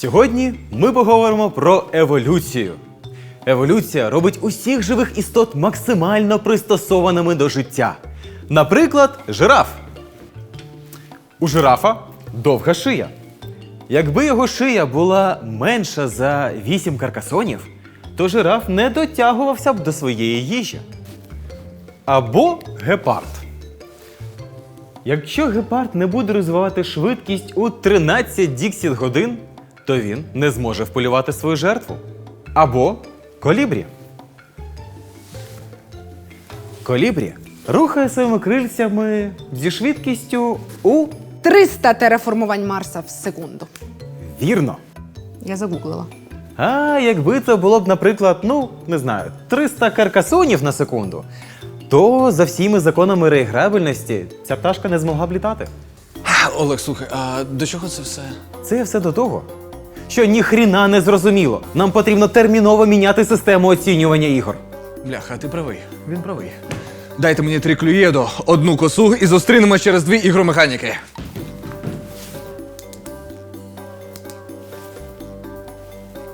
Сьогодні ми поговоримо про еволюцію. Еволюція робить усіх живих істот максимально пристосованими до життя. Наприклад, жираф. У жирафа довга шия. Якби його шия була менша за 8 каркасонів, то жираф не дотягувався б до своєї їжі. Або гепард. Якщо гепард не буде розвивати швидкість у 13 діксіт годин, то він не зможе вполювати свою жертву. Або колібрі. Колібрі рухає своїми крильцями зі швидкістю у 300 тереформувань Марса в секунду. вірно. Я загуглила. А якби це було б, наприклад, ну, не знаю, 300 каркасонів на секунду, то за всіми законами реіграбельності ця пташка не змогла б літати. Олег, слухай, а до чого це все? Це все до того, що ніхріна не зрозуміло. Нам потрібно терміново міняти систему оцінювання ігор. Бляха, ти правий. Він правий. Дайте мені три клюєдо, одну косу і зустрінемось через дві ігромеханіки.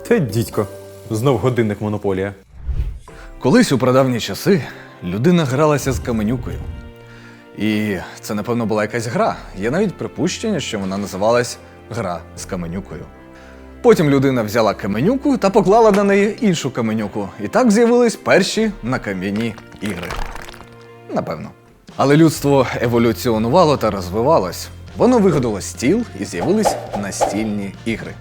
Те дідько, знов годинник монополія. Колись у прадавні часи людина гралася з каменюкою. І це, напевно, була якась гра. Є навіть припущення, що вона називалась Гра з каменюкою. Потім людина взяла каменюку та поклала на неї іншу каменюку. І так з'явились перші накам'яні ігри. Напевно. Але людство еволюціонувало та розвивалось. Воно вигадало стіл і з'явились настільні ігри.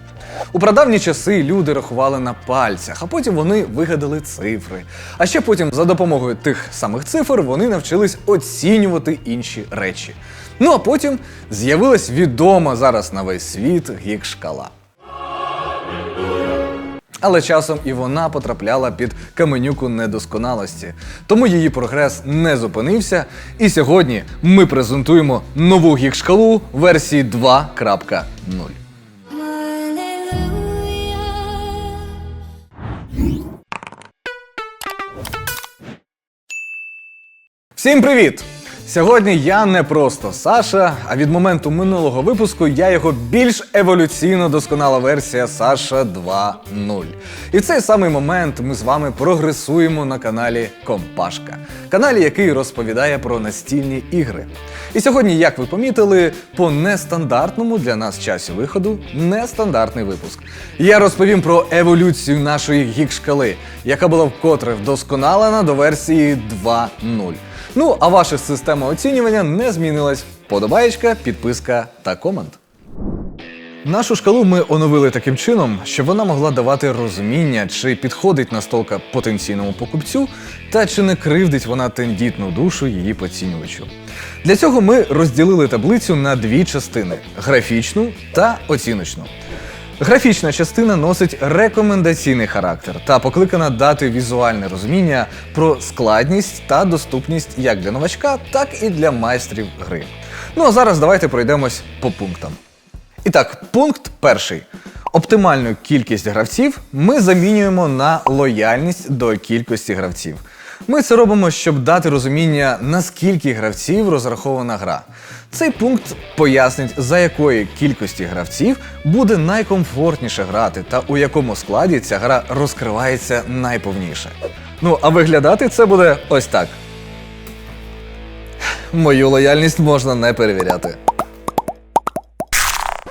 У прадавні часи люди рахували на пальцях, а потім вони вигадали цифри. А ще потім, за допомогою тих самих цифр, вони навчились оцінювати інші речі. Ну а потім з'явилась відома зараз на весь світ гік-шкала. Але часом і вона потрапляла під каменюку недосконалості. Тому її прогрес не зупинився. І сьогодні ми презентуємо нову гік-шкалу версії 2.0. Всім привіт! Сьогодні я не просто Саша, а від моменту минулого випуску я його більш еволюційно досконала версія Саша 2.0. І в цей самий момент ми з вами прогресуємо на каналі Компашка, каналі, який розповідає про настільні ігри. І сьогодні, як ви помітили, по нестандартному для нас часі виходу нестандартний випуск. Я розповім про еволюцію нашої гік-шкали, яка була вкотре вдосконалена до версії 2.0. Ну, а ваша система оцінювання не змінилась. Подобаєчка, підписка та комент. Нашу шкалу ми оновили таким чином, щоб вона могла давати розуміння, чи підходить настолка потенційному покупцю, та чи не кривдить вона тендітну душу її поцінювачу. Для цього ми розділили таблицю на дві частини: графічну та оціночну. Графічна частина носить рекомендаційний характер та покликана дати візуальне розуміння про складність та доступність як для новачка, так і для майстрів гри. Ну а зараз давайте пройдемось по пунктам. І так, пункт перший. Оптимальну кількість гравців ми замінюємо на лояльність до кількості гравців. Ми це робимо, щоб дати розуміння, наскільки гравців розрахована гра. Цей пункт пояснить, за якої кількості гравців буде найкомфортніше грати та у якому складі ця гра розкривається найповніше. Ну, а виглядати це буде ось так. Мою лояльність можна не перевіряти.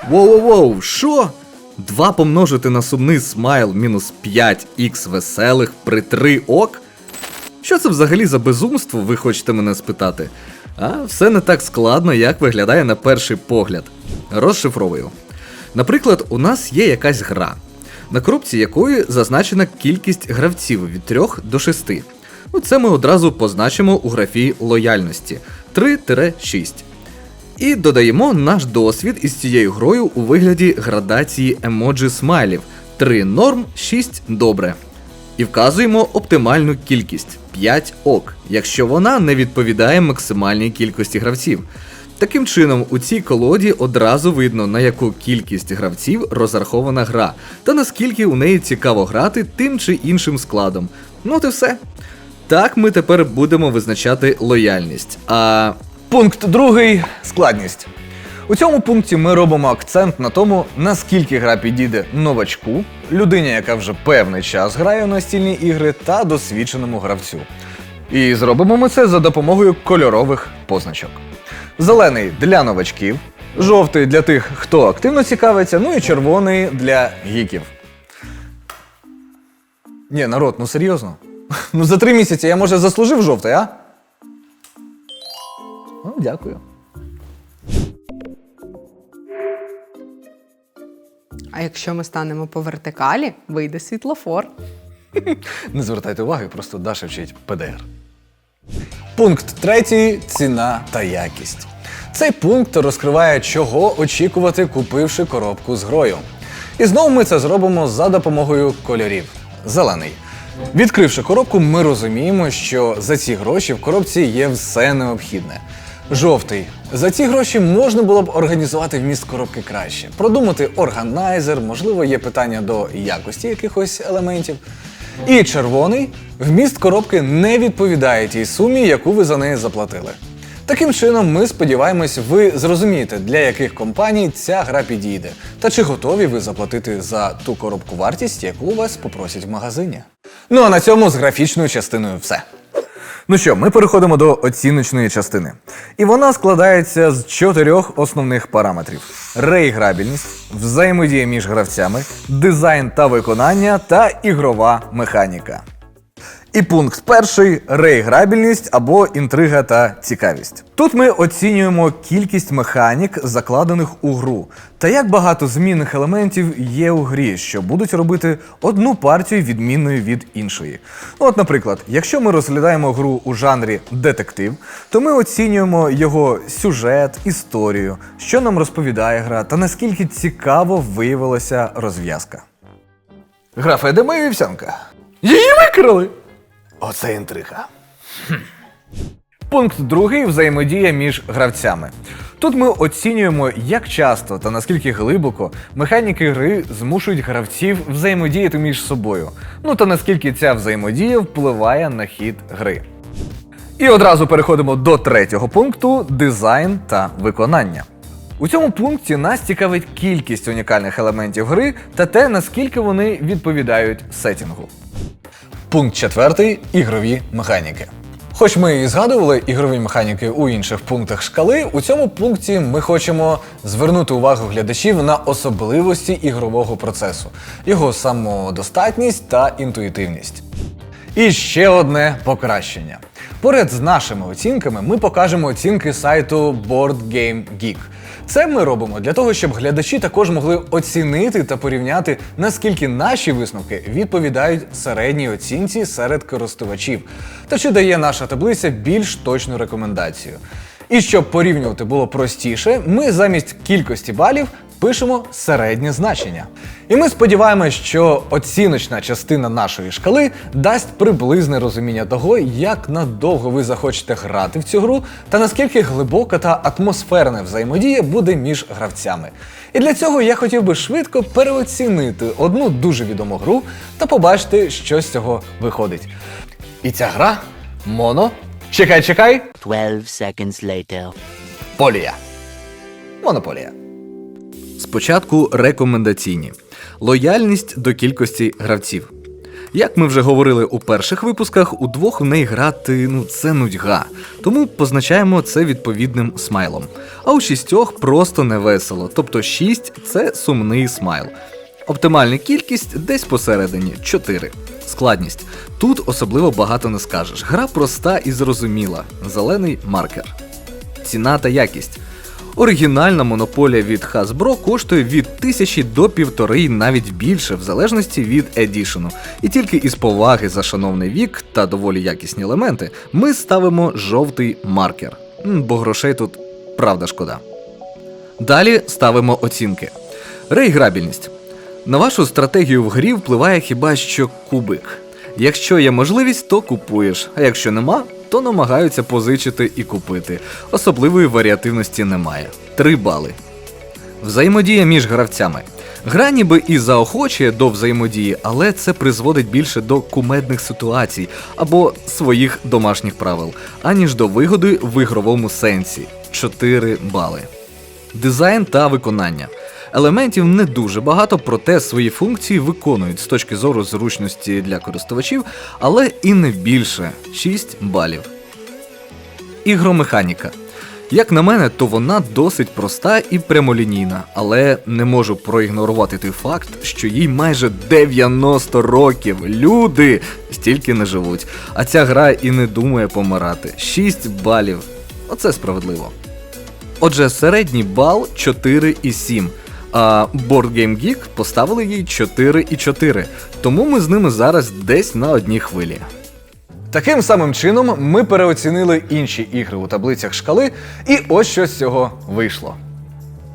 Воу-воу-воу, що? 2 помножити на сумний смайл мінус 5х веселих при 3 ок? Що це взагалі за безумство, ви хочете мене спитати? А все не так складно, як виглядає на перший погляд. Розшифровую. Наприклад, у нас є якась гра, на коробці якої зазначена кількість гравців від 3 до 6. Ну, це ми одразу позначимо у графі лояльності 3-6. І додаємо наш досвід із цією грою у вигляді градації емоджі смайлів 3 норм, 6 добре. І вказуємо оптимальну кількість 5 ок, якщо вона не відповідає максимальній кількості гравців. Таким чином, у цій колоді одразу видно, на яку кількість гравців розрахована гра, та наскільки у неї цікаво грати тим чи іншим складом. Ну от і все. Так ми тепер будемо визначати лояльність. А Пункт другий складність. У цьому пункті ми робимо акцент на тому, наскільки гра підійде новачку, людині, яка вже певний час грає у настільні ігри, та досвідченому гравцю. І зробимо ми це за допомогою кольорових позначок. Зелений для новачків, жовтий для тих, хто активно цікавиться, ну і червоний для гіків. Ні, народ, ну серйозно. Ну за три місяці я може заслужив жовтий, а? Ну, дякую. А якщо ми станемо по вертикалі, вийде світлофор. Не звертайте уваги, просто Даша вчить ПДР. Пункт третій ціна та якість. Цей пункт розкриває, чого очікувати, купивши коробку з грою. І знову ми це зробимо за допомогою кольорів. Зелений. Відкривши коробку, ми розуміємо, що за ці гроші в коробці є все необхідне. Жовтий. За ці гроші можна було б організувати вміст коробки краще, продумати органайзер, можливо, є питання до якості якихось елементів. І червоний вміст коробки не відповідає тій сумі, яку ви за неї заплатили. Таким чином, ми сподіваємось, ви зрозумієте, для яких компаній ця гра підійде, та чи готові ви заплатити за ту коробку вартість, яку вас попросять в магазині. Ну а на цьому з графічною частиною все. Ну що, ми переходимо до оціночної частини. І вона складається з чотирьох основних параметрів: реіграбільність, взаємодія між гравцями, дизайн та виконання та ігрова механіка. І пункт перший реіграбільність або інтрига та цікавість. Тут ми оцінюємо кількість механік, закладених у гру, та як багато змінних елементів є у грі, що будуть робити одну партію відмінною від іншої. Ну, От, наприклад, якщо ми розглядаємо гру у жанрі детектив, то ми оцінюємо його сюжет, історію, що нам розповідає гра, та наскільки цікаво виявилася розв'язка. Графе, де моя вівсянка? Її викрали! Оце інтрига. Пункт другий взаємодія між гравцями. Тут ми оцінюємо, як часто та наскільки глибоко механіки гри змушують гравців взаємодіяти між собою. Ну та наскільки ця взаємодія впливає на хід гри. І одразу переходимо до третього пункту дизайн та виконання. У цьому пункті нас цікавить кількість унікальних елементів гри та те, наскільки вони відповідають сетінгу. Пункт четвертий ігрові механіки. Хоч ми і згадували ігрові механіки у інших пунктах шкали, у цьому пункті ми хочемо звернути увагу глядачів на особливості ігрового процесу, його самодостатність та інтуїтивність. І ще одне покращення. Поряд з нашими оцінками ми покажемо оцінки сайту Board Game Geek. Це ми робимо для того, щоб глядачі також могли оцінити та порівняти, наскільки наші висновки відповідають середній оцінці серед користувачів, та чи дає наша таблиця більш точну рекомендацію. І щоб порівнювати було простіше, ми замість кількості балів пишемо середнє значення. І ми сподіваємось, що оціночна частина нашої шкали дасть приблизне розуміння того, як надовго ви захочете грати в цю гру, та наскільки глибока та атмосферна взаємодія буде між гравцями. І для цього я хотів би швидко переоцінити одну дуже відому гру та побачити, що з цього виходить. І ця гра моно. Чекай, чекай. 12 seconds later. Полія. Монополія. Спочатку рекомендаційні: лояльність до кількості гравців. Як ми вже говорили у перших випусках, у двох в неї грати ну це нудьга, тому позначаємо це відповідним смайлом. А у шістьох просто не весело, тобто 6 це сумний смайл. Оптимальна кількість десь посередині 4. Складність. Тут особливо багато не скажеш. Гра проста і зрозуміла. Зелений маркер. Ціна та якість. Оригінальна монополія від Hasbro коштує від тисячі до півтори, навіть більше, в залежності від едішену. І тільки із поваги за шановний вік та доволі якісні елементи ми ставимо жовтий маркер. Бо грошей тут правда шкода. Далі ставимо оцінки. Реіграбільність. На вашу стратегію в грі впливає хіба що кубик. Якщо є можливість, то купуєш, а якщо нема, то намагаються позичити і купити. Особливої варіативності немає. 3 бали. Взаємодія між гравцями. Гра ніби і заохочує до взаємодії, але це призводить більше до кумедних ситуацій або своїх домашніх правил, аніж до вигоди в ігровому сенсі 4 бали. Дизайн та виконання. Елементів не дуже багато, проте свої функції виконують з точки зору зручності для користувачів, але і не більше 6 балів. Ігромеханіка. Як на мене, то вона досить проста і прямолінійна, але не можу проігнорувати той факт, що їй майже 90 років. Люди стільки не живуть. А ця гра і не думає помирати. 6 балів. Оце справедливо. Отже, середній бал 4,7. А Board Game Geek поставили їй 4,4. Тому ми з ними зараз десь на одній хвилі. Таким самим чином ми переоцінили інші ігри у таблицях шкали, і ось що з цього вийшло.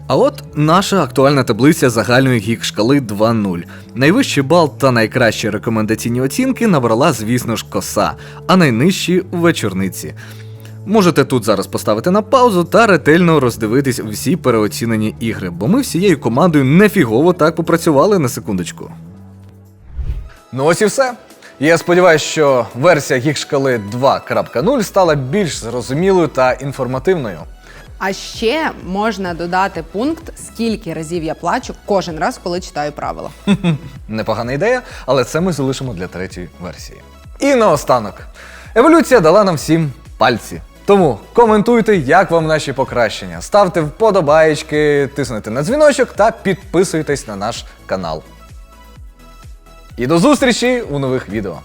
А от наша актуальна таблиця загальної гік шкали 2.0. Найвищий бал та найкращі рекомендаційні оцінки набрала, звісно ж, коса, а найнижчі вечорниці. Можете тут зараз поставити на паузу та ретельно роздивитись всі переоцінені ігри, бо ми всією командою нефігово так попрацювали на секундочку. Ну ось і все. Я сподіваюся, що версія гік шкали 2.0 стала більш зрозумілою та інформативною. А ще можна додати пункт, скільки разів я плачу кожен раз, коли читаю правила. Непогана ідея, але це ми залишимо для третьої версії. І наостанок. Еволюція дала нам всім пальці. Тому коментуйте, як вам наші покращення. Ставте вподобаєчки, тиснете на дзвіночок та підписуйтесь на наш канал. І до зустрічі у нових відео.